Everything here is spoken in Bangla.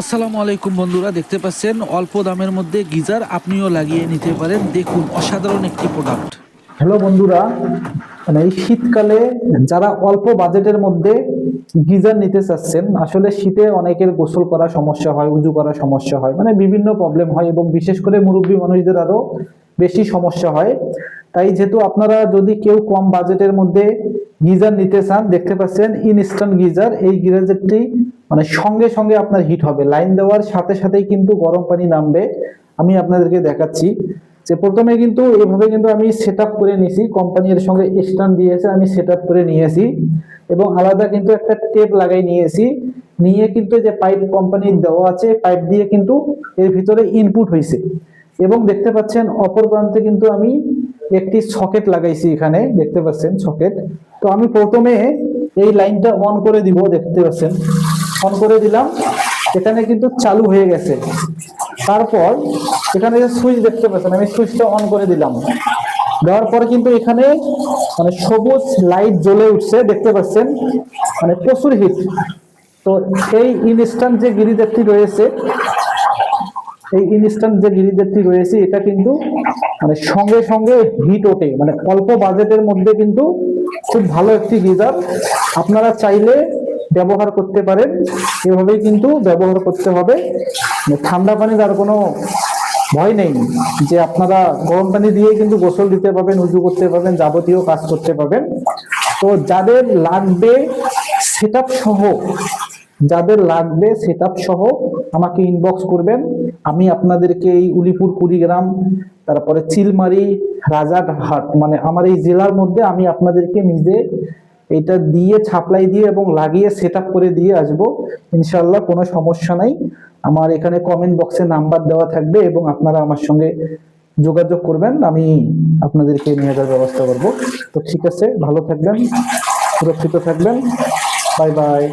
আসসালামু আলাইকুম বন্ধুরা, দেখতে পাচ্ছেন অল্প দামের মধ্যে গিজার আপনিও লাগিয়ে নিতে পারেন। দেখুন, অসাধারণ একটি প্রোডাক্ট হ্যালো বন্ধুরা মানে এই শীতকালে যারা অল্প বাজেটের মধ্যে গিজার নিতে চাচ্ছেন, আসলে শীতে অনেকের গোসল করা সমস্যা হয়, উজু করা সমস্যা হয় মানে বিভিন্ন প্রবলেম হয় এবং বিশেষ করে মুরব্বী মানুষদের আরও বেশি সমস্যা হয়। তাই যেহেতু আপনারা যদি কেউ কম বাজেটের মধ্যে গিজার নিতে চান, দেখতে পাচ্ছেন ইনস্ট্যান্ট গিজার, এই গিজারটি মানে সঙ্গে সঙ্গে আপনার হিট হবে। লাইন দেওয়ার সাথে সাথেই কিন্তু গরম পানি নামবে। আমি আপনাদেরকে দেখাচ্ছি যে প্রথমে কিন্তু এভাবে কিন্তু আমি সেট করে নিয়েছি। কোম্পানির সঙ্গে স্ট্যান্ড দিয়েছে, আমি সেট করে নিয়েছি। এবং আলাদা কিন্তু একটা টেপ লাগাই নিয়েছি। নিয়ে কিন্তু যে পাইপ কোম্পানির দেওয়া আছে পাইপ দিয়ে কিন্তু এর ভিতরে ইনপুট হয়েছে। এবং দেখতে পাচ্ছেন অপর প্রান্তে কিন্তু আমি একটি সকেট লাগাইছি এখানে, দেখতে পাচ্ছেন সকেট তো আমি প্রথমে এই লাইনটা অন করে দিব, দেখতে পাচ্ছেন। অন করে দিলাম, এখানে কিন্তু চালু হয়ে গেছে। তারপর এখানে যে সুইচ দেখতে পাচ্ছেন, আমি সুইচটা অন করে দিলাম। দেওয়ার পরে কিন্তু এখানে মানে সবুজ লাইট জ্বলে উঠছে, দেখতে পাচ্ছেন। মানে প্রচুর হিট তো এই ইনস্ট্যান্ট যে গিরিজারটি রয়েছে এই ইনস্ট্যান্ট যে গিরিজারটি রয়েছে, এটা কিন্তু মানে সঙ্গে সঙ্গে হিট ওঠে। মানে অল্প বাজেটের মধ্যে কিন্তু খুব ভালো একটি গিজার আপনারা চাইলে ব্যবহার করতে পারেন। এভাবেই কিন্তু ব্যবহার করতে হবে। মানে ঠান্ডা পানির আর কোনো ভয় নেই যে আপনারা গরম পানি দিয়ে কিন্তু গোসল দিতে পারবেন, উজু করতে পারবেন, যাবতীয় কাজ করতে পারবেন। তো যাদের লাগবে সেটআপ সহ, যাদের লাগবে সেটআপ সহ আমাকে ইনবক্স করবেন। আমি আপনাদেরকে এই উলিপুর কুড়িগ্রাম, তারপরে চিলমারি, রাজারহাট মানে আমার এই জেলার মধ্যে আমি আপনাদেরকে নিজে এটা দিয়ে ছাপলাই দিয়ে এবং লাগিয়ে সেট করে দিয়ে আসব। ইনশাল্লাহ কোনো সমস্যা নাই। আমার এখানে কমেন্ট বক্সে নাম্বার দেওয়া থাকবে এবং আপনারা আমার সঙ্গে যোগাযোগ করবেন। আমি আপনাদেরকে নিয়ে যাওয়ার ব্যবস্থা করব। তো ঠিক আছে, ভালো থাকবেন, সুরক্ষিত থাকবেন। Bye bye.